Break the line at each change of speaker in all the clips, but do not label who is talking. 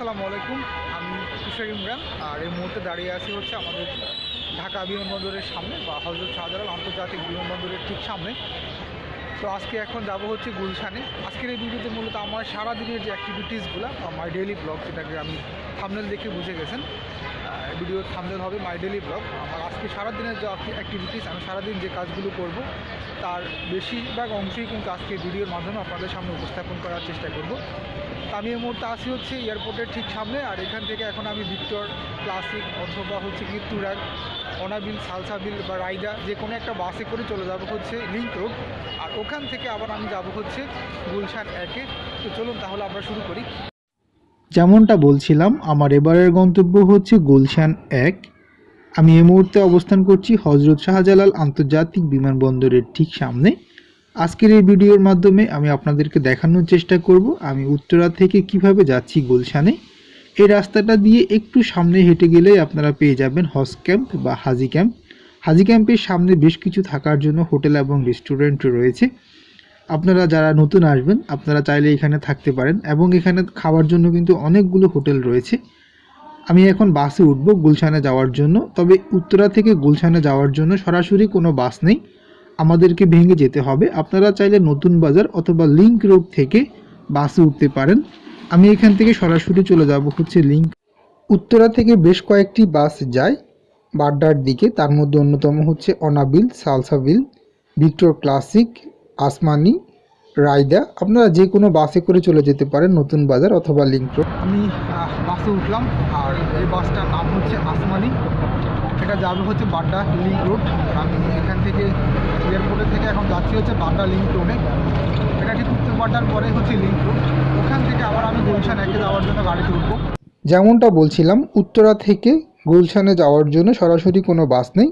আসসালামু আলাইকুম। আমি তুষার ইমরান, আর এই মুহূর্তে দাঁড়িয়ে আছি হচ্ছে আমাদের ঢাকা বিমানবন্দরের সামনে বা হজরত শাহজালাল আন্তর্জাতিক বিমানবন্দরের ঠিক সামনে। তো আজকে এখন যাব হচ্ছে গুলশানে। আজকের এই ভিডিওতে মূলত আমার সারাদিনের যে অ্যাক্টিভিটিসগুলো মাই ডেলি ব্লগ যেটাকে আমি থামনেল দেখে বুঝে গেছেন ভিডিওর থামনেল হবে মাই ডেলি ব্লগ আমার আজকে সারাদিনের যে অ্যাক্টিভিটিস আমি সারাদিন যে কাজগুলো করব, তার বেশিরভাগ অংশই কিন্তু আজকে ভিডিওর মাধ্যমে আপনাদের সামনে উপস্থাপন করার চেষ্টা করব। আমি এই মুহূর্তে আসি হচ্ছে এয়ারপোর্টের ঠিক সামনে, আর এখান থেকে এখন আমি ভিক্টর ক্লাসিক অথবা হচ্ছে কি অনাবিল, সালসাবিল বা রাইডা যে কোনো একটা বাসে করে চলে যাব হচ্ছে লিঙ্ক রোড, আর ওখান থেকে আবার আমি যাব হচ্ছে গুলশান একে। তো চলুন তাহলে আমরা শুরু করি।
যেমনটা বলছিলাম, আমার এবারের গন্তব্য হচ্ছে গুলশান এক। আমি এই মুহূর্তে অবস্থান করছি হজরত শাহজালাল আন্তর্জাতিক বিমানবন্দরের ঠিক সামনে। আজকের এই ভিডিওর মাধ্যমে আমি আপনাদেরকে দেখানোর চেষ্টা করব আমি উত্তরা থেকে কীভাবে যাচ্ছি গুলশানে। এই রাস্তাটা দিয়ে একটু সামনে হেঁটে গেলেই আপনারা পেয়ে যাবেন হজ ক্যাম্প বা হাজি ক্যাম্প। হাজি ক্যাম্পের সামনে বেশ কিছু থাকার জন্য হোটেল এবং রেস্টুরেন্ট রয়েছে। আপনারা যারা নতুন আসবেন, আপনারা চাইলে এখানে থাকতে পারেন এবং এখানে খাওয়ার জন্য কিন্তু অনেকগুলো হোটেল রয়েছে। আমি এখন বাসে উঠব গুলশানে যাওয়ার জন্য, তবে উত্তরা থেকে গুলশানে যাওয়ার জন্য সরাসরি কোনো বাস নেই। আমাদেরকে ভেঙে যেতে হবে। আপনারা চাইলে নতুন বাজার অথবা লিংক রোড থেকে বাসে উঠতে পারেন। আমি এখান থেকে সরাসরি চলে যাব হচ্ছে লিঙ্ক উত্তরা থেকে বেশ কয়েকটি বাস যায় বাড্ডার দিকে। তার মধ্যে অন্যতম হচ্ছে অনাবিল, সালসাবিল, ভিক্টর ক্লাসিক, আসমানি, রায়দা। আপনারা যে কোনো বাসে করে চলে যেতে পারেন নতুন বাজার অথবা লিঙ্ক রোড
আমি বাসে উঠলাম আর এই বাসটার নাম হচ্ছে আসমানি। এটা যাবে হচ্ছে বাড্ডা লিঙ্ক রোড আমি এখান থেকে এয়ারপোর্টের থেকে এখন যাচ্ছি হচ্ছে বাড্ডা লিঙ্ক রোডে। এটা ঠিক উত্তর বাড্ডার পরে হচ্ছে লিঙ্ক রোড। ওখান থেকে আবার আমি গুলশান একে যাওয়ার জন্য গাড়িতে উঠবো।
যেমনটা বলছিলাম উত্তরা থেকে গুলশানে যাওয়ার জন্য সরাসরি কোনো বাস নেই।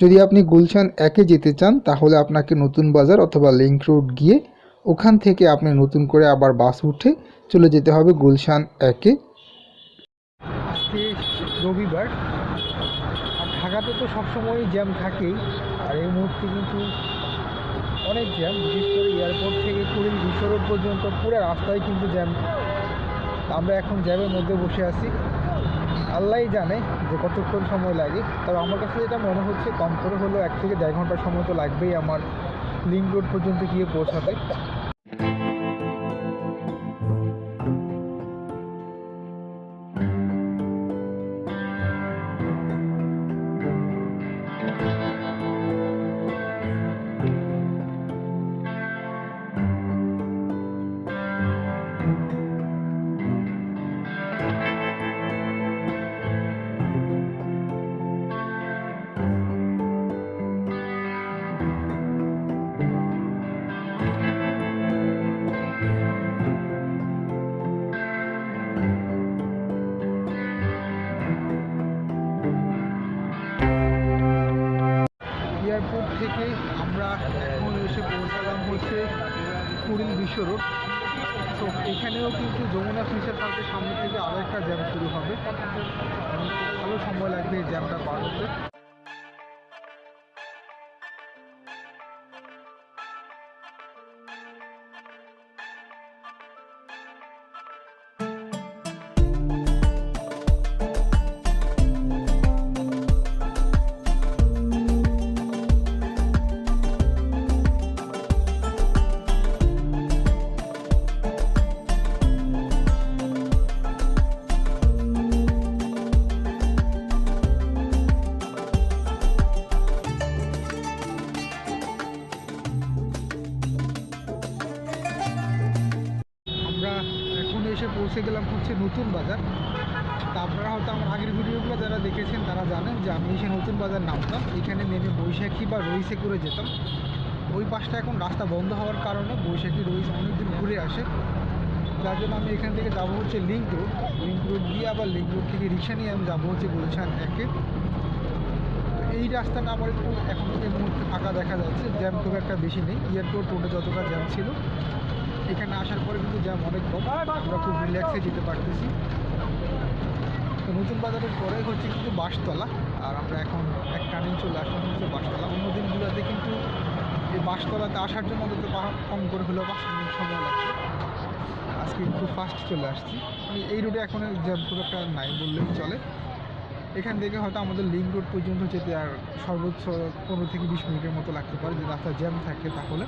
যদি আপনি গুলশান একে যেতে চান তাহলে আপনাকে নতুন বাজার অথবা লিংক রোড গিয়ে ওখান থেকে আপনি নতুন করে আবার বাস উঠে চলে যেতে হবে গুলশান একে।
আজকে রবিবার। আর ঢাকাতে তো সবসময় জ্যাম থাকেই। আর এই মুহূর্তে কিন্তু অনেক জ্যাম, বিশেষ করে এয়ারপোর্ট থেকে কুড়িল বিশ্ব রোড পর্যন্ত, পুরো রাস্তায় কিন্তু জ্যাম। আমরা এখন জ্যামের মধ্যে বসে আছি। আল্লাহ জানে যে কতক্ষণ সময় লাগে। তবে আমার কাছে যেটা মনে হচ্ছে, কম করে হলেও এক থেকে দেড় ঘণ্টা সময় তো লাগবেই আমার লিঙ্ক রোড পর্যন্ত গিয়ে পৌঁছাতে। জ্যাম শুরু হবে। ভালো সময় লাগবে এই জ্যামটা পার হতে। পৌঁছে গেলাম হচ্ছে নতুন বাজার। তা আপনারা হয়তো আমার আগের ভিডিওগুলো যারা দেখেছেন, তারা জানেন যে আমি এসে নতুন বাজার নামতাম। এখানে নেমে বৈশাখী বা রইসে করে যেতাম। ওই পাশটা এখন রাস্তা বন্ধ হওয়ার কারণে বৈশাখী, রইস অনেক দূর ঘুরে আসে। যার জন্য আমি এখান থেকে যাব হচ্ছে লিঙ্ক রোড লিঙ্ক রোড গিয়ে আবার লিঙ্ক রোড থেকে রিক্সা নিয়ে আমি যাব হচ্ছে গুলশান একে। এই রাস্তাটা আমার একটু এখন এই মুহূর্তে ফাঁকা দেখা যাচ্ছে, জ্যাম খুব একটা বেশি নেই। এয়ারপোর্ট রোডে যতটা জ্যাম ছিল এখানে আসার পরে কিন্তু জ্যাম অনেক কম আমরা খুব রিল্যাক্সে যেতে পারতেছি। তো নতুন বাজারের পরে হচ্ছে কিন্তু বাসতলা আর আমরা এখন এক টার্নিং চলে আসলাম হচ্ছে বাসতলা অন্য দিনগুলোতে কিন্তু এই বাসতলাতে আসার জন্য অন্তত কম করে হলেও পাঁচ মিনিট সময় লাগছে। আজকে একটু ফাস্ট চলে আসছি। মানে এই রুটে এখন জ্যাম খুব একটা নাই বললেই চলে। এখান থেকে হয়তো আমাদের লিঙ্ক রোড পর্যন্ত যেতে আর সর্বোচ্চ পনেরো থেকে বিশ মিনিটের মতো লাগতে পারে। যদি রাস্তায় জ্যাম থাকে তাহলে।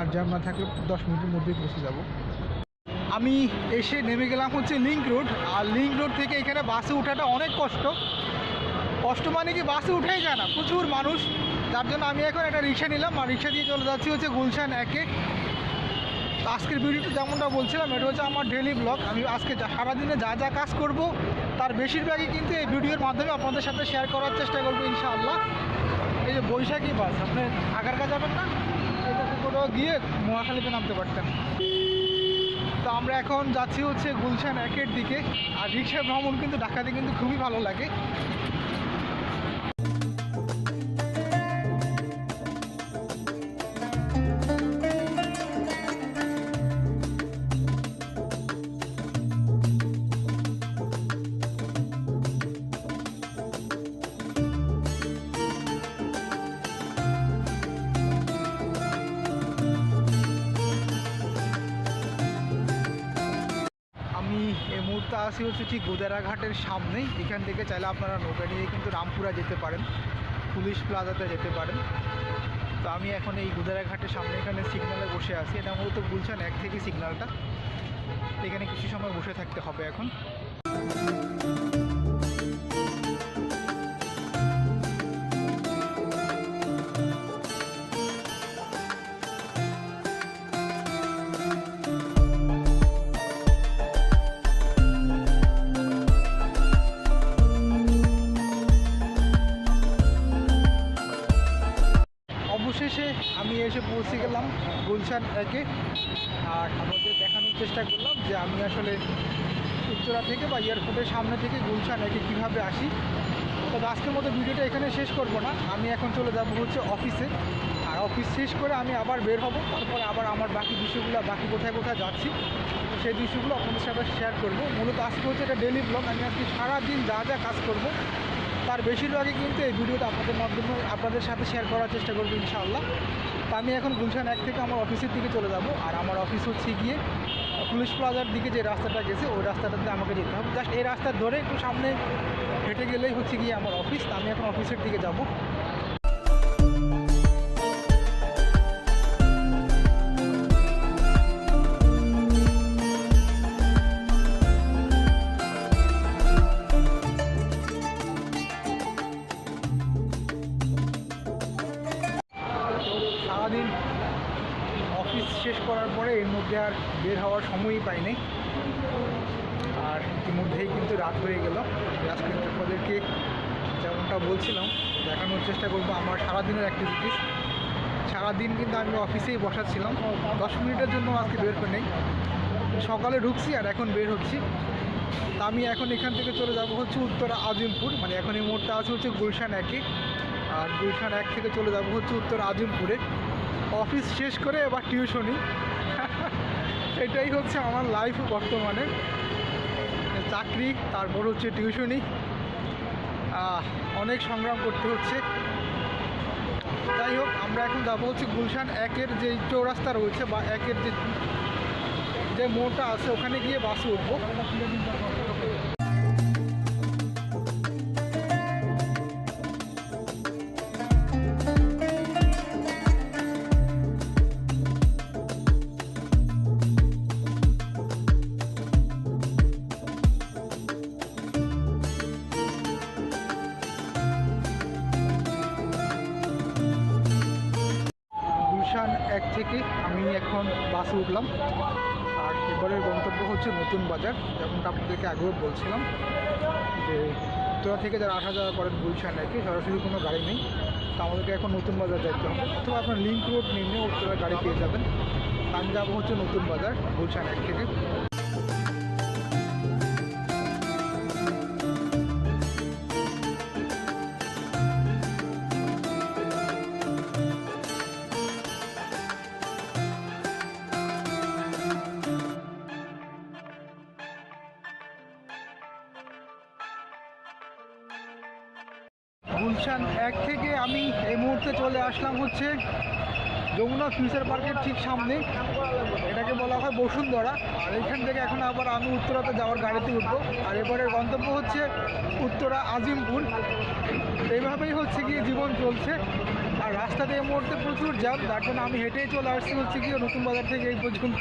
আর জ্যাম না থাকলে দশ মিনিটের মধ্যেই পৌঁছে যাব। আমি এসে নেমে গেলাম হচ্ছে লিঙ্ক রোড। আর লিঙ্ক রোড থেকে এখানে বাসে ওঠাটা অনেক কষ্ট। কষ্ট মানে কি? বাসে উঠেই যায় না। প্রচুর মানুষ। যার জন্য আমি এখন একটা রিক্সা নিলাম। আর রিক্সা দিয়ে চলে যাচ্ছি হচ্ছে গুলশান একে। আজকের ভিডিওটা যেমনটা বলছিলাম, এটা হচ্ছে আমার ডেলি ব্লগ আমি আজকে সারাদিনে যা যা কাজ করব, তার বেশিরভাগই কিন্তু এই ভিডিওর মাধ্যমে আপনাদের সাথে শেয়ার করার চেষ্টা করব ইনশাআল্লাহ। এই যে বৈশাখী বাস, আপনি আগারকা যাবেন না? কোথাও গিয়ে মহাখালীতে নামতে পারতেন। তো আমরা এখন যাচ্ছি হচ্ছে গুলশান একের দিকে। আর রিক্সা ভ্রমণ কিন্তু ঢাকাতে কিন্তু খুবই ভালো লাগে। মুহূর্তে আসি হচ্ছে ঠিক গোদারাঘাটের সামনেই। এখান থেকে চাইলে আপনারা নৌকা নিয়ে কিন্তু রামপুরা যেতে পারেন। পুলিশ প্লাজাতে যেতে পারেন। তো আমি এখন এই গোদারাঘাটের সামনে এখানে সিগনালে বসে আছি। এটা মূলত গুলশান এক থেকে সিগনালটা এখানে কিছু সময় বসে থাকতে হবে এখন। এসে পৌঁছে গেলাম গুলশান একে। আর আমাদের দেখানোর চেষ্টা করলাম যে আমি আসলে উত্তরা থেকে বা এয়ারপোর্টের সামনে থেকে গুলশান একে কীভাবে আসি। তবে আজকের মতো ভিডিওটা এখানে শেষ করব না। আমি এখন চলে যাব হচ্ছে অফিসে। আর অফিস শেষ করে আমি আবার বের হব। তারপরে আবার আমার বাকি দৃশ্যগুলো, বাকি কোথায় কোথায় যাচ্ছি, সেই দৃশ্যগুলো আপনাদের সাথে শেয়ার করব। মূলত আজকে হচ্ছে এটা ডেলি ব্লগ আমি আজকে সারাদিন যা যা কাজ করব, তার বেশিরভাগই কিন্তু এই ভিডিওটা আপনাদের মাধ্যমে আপনাদের সাথে শেয়ার করার চেষ্টা করব ইনশাআল্লাহ। তো আমি এখন গুলশান এক থেকে আমার অফিসের দিকে চলে যাব। আর আমার অফিস হচ্ছে গিয়ে পুলিশ প্লাজার দিকে যে রাস্তাটা গেছে, ওই রাস্তাটাতে আমাকে যেতে হবে। জাস্ট এই রাস্তা ধরে একটু সামনে হেঁটে গেলেই হচ্ছে গিয়ে আমার অফিস আমি এখন অফিসের দিকে যাব। এর মধ্যে আর বের হওয়ার সময়ই পাইনি। আর ইতিমধ্যেই কিন্তু রাত হয়ে গেল। আজকে আপনাদেরকে যেমনটা বলছিলাম, দেখানোর চেষ্টা করব আমার সারাদিনের অ্যাক্টিভিটিস সারাদিন কিন্তু আমি অফিসেই বসাচ্ছিলাম। দশ মিনিটের জন্য আজকে বের করে নেই সকালে ঢুকছি আর এখন বের হচ্ছি। তা আমি এখন এখান থেকে চলে যাব হচ্ছে উত্তর আজিমপুর। মানে এখন এই মোড়টা আছে হচ্ছে গুলশান একে। আর গুলশান এক থেকে চলে যাব হচ্ছে উত্তর আজিমপুরে। অফিস শেষ করে এবার টিউশনি এটাই হচ্ছে আমার লাইফ বর্তমানে। চাকরি, তারপর হচ্ছে টিউশনি। অনেক সংগ্রাম করতে হচ্ছে। যাই হোক, আমরা এখন যাব হচ্ছে গুলশান একের যে চৌরাস্তা রয়েছে বা একের যে যে মোড়টা আছে, ওখানে গিয়ে বাসে উঠবো। আগেও বলছিলাম যে উত্তরা থেকে যারা আসা যাওয়া করেন গুলশান আর কি, সরাসরি কোনো গাড়ি নেই। তো আমাদেরকে এখন নতুন বাজার যাইতে হবে। অথবা আপনার লিঙ্ক রোড নেমে উত্তরা গাড়ি পেয়ে যাবেন। যাব হচ্ছে নতুন বাজার, গুলশান এক থেকে। গুলশান এক থেকে আমি এই মুহূর্তে চলে আসলাম হচ্ছে যমুনা ফিউচার পার্কের ঠিক সামনে। এটাকে বলা হয় বসুন্ধরা। আর এখান থেকে এখন আবার আমি উত্তরাতে যাওয়ার গাড়িতে উঠবো। আর এবারের গন্তব্য হচ্ছে উত্তরা আজিমপুর। এইভাবেই হচ্ছে গিয়ে জীবন চলছে। আর রাস্তাতে এই মুহূর্তে প্রচুর যার জন্য আমি হেঁটেই চলে আসছি হচ্ছে গিয়ে নতুন বাজার থেকে এই পর্যন্ত।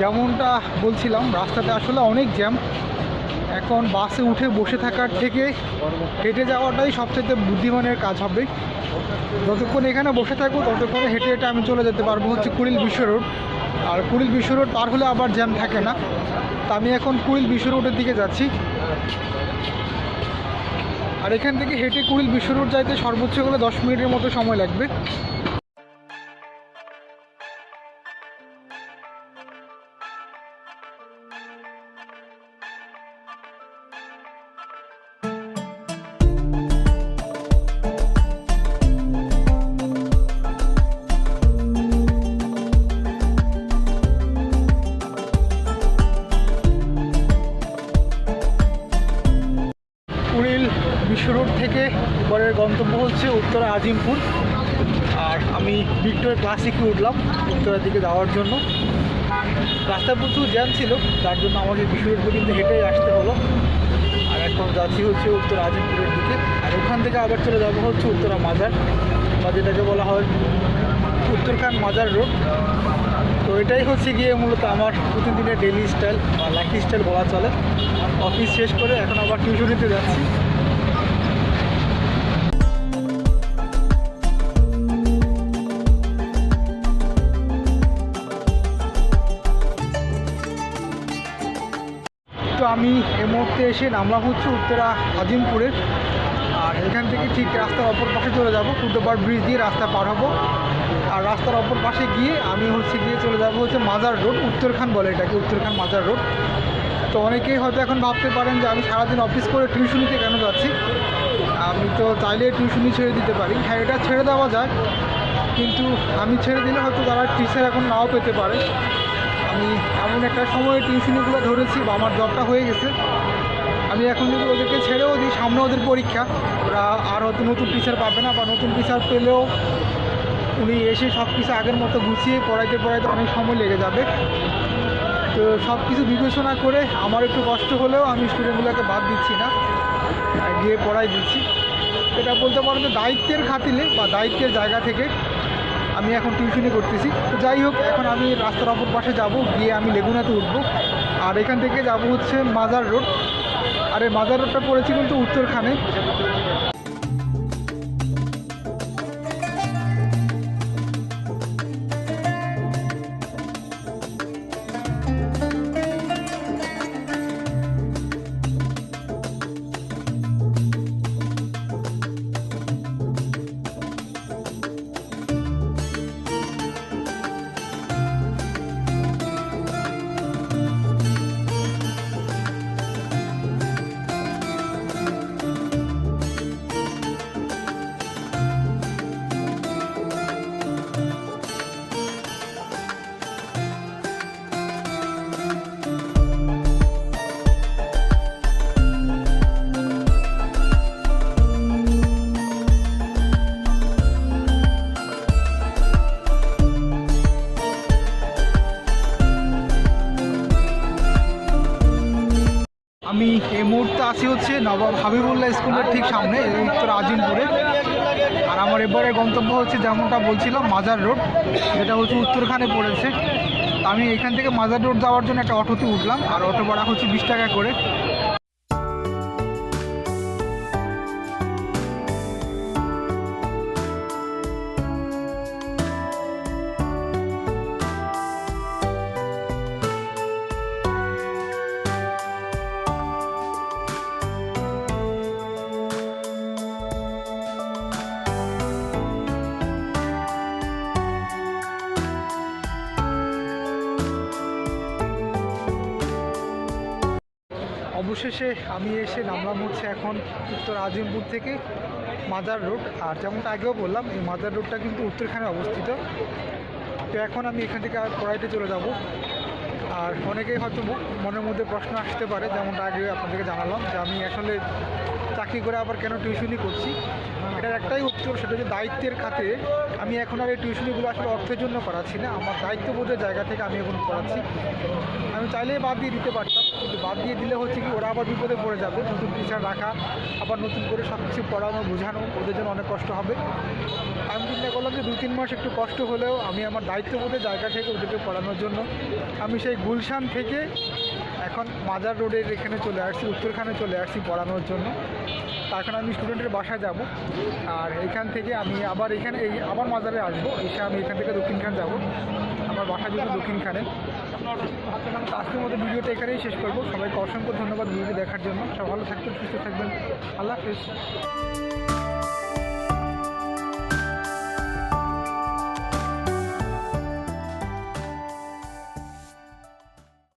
যেমনটা বলছিলাম, রাস্তাতে আসলে অনেক জ্যাম। এখন বাসে উঠে বসে থাকার থেকে হেঁটে যাওয়াটাই সবচেয়ে বুদ্ধিমানের কাজ হবে। যতক্ষণ এখানে বসে থাকব, ততক্ষণে হেঁটে হেঁটে আমি চলে যেতে পারব হচ্ছে কুড়িল বিশ্ব রোড। আর কুড়িল বিশ্ব রোড পার হলে আবার জ্যাম থাকে না। তা আমি এখন কুড়িল বিশ্ব রোডের দিকে যাচ্ছি। আর এখান থেকে হেঁটে কুড়িল বিশ্ব রোড যাইতে সর্বোচ্চ গেলে দশ মিনিটের মতো সময় লাগবে। পরের গন্তব্য হচ্ছে উত্তরা আজিমপুর। আর আমি ভিক্টোরিয়া ক্লাসিকে উঠলাম উত্তরার দিকে যাওয়ার জন্য। রাস্তায় প্রচুর জ্যাম ছিল, তার জন্য আমাকে বিশ্ব রোড পর্যন্ত হেঁটেই আসতে হলো। আর এখন যাচ্ছি হচ্ছে উত্তর আজিমপুরের দিকে। আর ওখান থেকে আবার চলে যাব হচ্ছে উত্তরা মাজার। বা যেটাকে বলা হয় উত্তরখান মাজার রোড। তো এটাই হচ্ছে গিয়ে মূলত আমার প্রতিদিনের ডেলি স্টাইল বা লাইফ স্টাইল বলা চলে। অফিস শেষ করে এখন আবার টিউশনিতে যাচ্ছি। আমি এই মুহূর্তে এসে নামলাম হচ্ছে উত্তরা আজিমপুরে আর এখান থেকে ঠিক রাস্তার অপর পাশে চলে যাব ফুটওভার ব্রিজ দিয়ে রাস্তা পার হব। আর রাস্তার অপর পাশে গিয়ে আমি হচ্ছে গিয়ে চলে যাব হচ্ছে মাজার রোড, উত্তরখান বলে এটাকে, উত্তরখান মাজার রোড। তো অনেকেই হয়তো এখন ভাবতে পারেন যে আমি সারাদিন অফিস করে টিউশনিতে কেন যাচ্ছি? আমি তো চাইলে টিউশনি ছেড়ে দিতে পারি। হ্যাঁ এটা ছেড়ে দেওয়া যায়। কিন্তু আমি ছেড়ে দিলে হয়তো তারা টিচার এখন নাও পেতে পারে। আমি এমন একটা সময় টিউশনিগুলো ধরেছি, বা আমার জবটা হয়ে গেছে। আমি এখন যদি ওদেরকে ছেড়েও দিই সামনে ওদের পরীক্ষা, ওরা আর হয়তো নতুন টিচার পাবে না, বা নতুন টিচার পেলেও উনি এসে সব কিছু আগের মতো গুছিয়ে পড়াইতে পড়াইতে অনেক সময় লেগে যাবে। তো সব কিছু বিবেচনা করে আমার একটু কষ্ট হলেও আমি স্টুডেন্টগুলোকে বাদ দিচ্ছি না গিয়ে পড়াই দিচ্ছি। এটা বলতে পারো যে দায়িত্বের খাতিলে বা দায়িত্বের জায়গা থেকে আমি এখন টিউশনি করতেছি। তো যাই হোক, এখন আমি রাস্তার অপর পাশে যাব, গিয়ে আমি লেগুনাতে উঠব। আর এখান থেকে যাব হচ্ছে মাজার রোড। আর এই মাজার রোডটা পড়েছি কিন্তু উত্তরখানে। আমি এই মুহূর্তে আসি হচ্ছে নবাব হাবিবুল্লাহ স্কুলের ঠিক সামনে উত্তর আজিমপুরে। আর আমার এবারে গন্তব্য হচ্ছে যেমনটা বলছিলাম, মাজার রোড। যেটা হচ্ছে উত্তরখানে পড়েছে। আমি এখান থেকে মাজার রোড যাওয়ার জন্য একটা অটোতে উঠলাম, আর অটো ভাড়া হচ্ছে বিশ টাকা করে। অবশেষে আমি এসে নামলাম হচ্ছে এখন উত্তর আজিমপুর থেকে মাদার রোড। আর যেমনটা আগেও বললাম, এই মাদার রোডটা কিন্তু উত্তরখানে অবস্থিত। তো এখন আমি এখান থেকে আর পড়াইতে চলে যাব। আর অনেকেই হয়তো মনের মধ্যে প্রশ্ন আসতে পারে, যেমনটা আগে আপনাদেরকে জানালাম যে আমি আসলে চাকরি করে আবার কেন টিউশনি করছি। এটার একটাই উত্তর, সেটা হচ্ছে দায়িত্বের খাতে আমি এখন আর এই টিউশনিগুলো আসলে অর্থের জন্য করাচ্ছি না। আমার দায়িত্ববোধের জায়গা থেকে আমি এখন করাচ্ছি। আমি চাইলেই বাদ দিয়ে দিতে পারতাম। কিন্তু বাদ দিয়ে দিলে হচ্ছে কি ওরা আবার বিপদে পড়ে যাবে। নতুন টিচার রাখা, আবার নতুন করে সব কিছু পড়ানো, বোঝানো, ওদের জন্য অনেক কষ্ট হবে। আমি চিন্তা করলাম যে দু তিন মাস একটু কষ্ট হলেও আমি আমার দায়িত্ব দায়িত্ববোধের জায়গা থেকে ওদেরকে পড়ানোর জন্য। আমি সেই গুলশান থেকে এখন মাজার রোডের এখানে চলে আসছি, উত্তরখানে চলে আসছি পড়ানোর জন্য। এখন আমি স্টুডেন্টের বাসায় যাব। আর এখান থেকে আমি আবার এখানে এই, আবার মাজারে আসব। এসে আমি এখান থেকে দক্ষিণখান যাব। আমার বাসা যেহেতু দক্ষিণখানে। আজকের মতো ভিডিওটা এখানেই শেষ করব সবাইকে অসংখ্য ধন্যবাদ ভিডিও দেখার জন্য সব ভালো থাকবেন সুস্থ থাকবেন আল্লাহ হাফিজ।